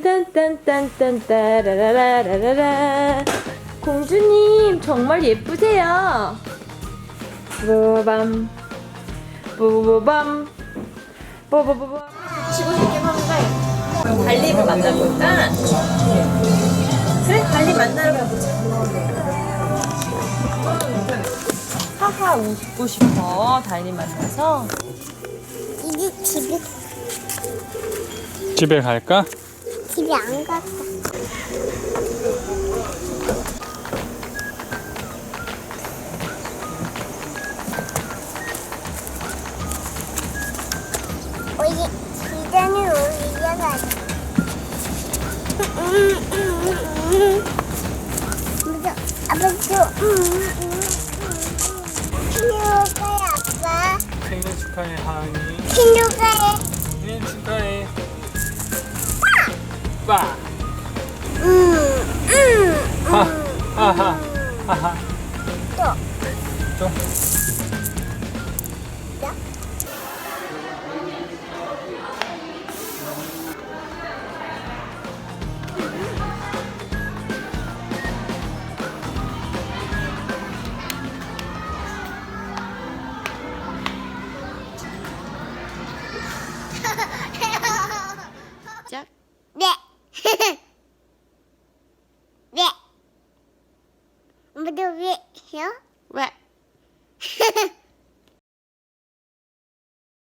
딴딴딴딴딴 따라라라라라라 공주님 정말 예쁘세요 뽀밤 뽀뽀밤 뽀뽀뽀밤 치고 싶긴 한데 달리를 만나볼까? 그래 달리 만나러 가보자 하하 웃고 싶어 달리 만나서 집에 집에 갈까? 집에 안. 먼저 아빠 줘. 친구가요 아빠. 생일 축하해 하은이 친구가요. 생일 축하해 빠 음, 음, 하, 음. 하하 하하 또. 또짝 I'm gonna do it here. What?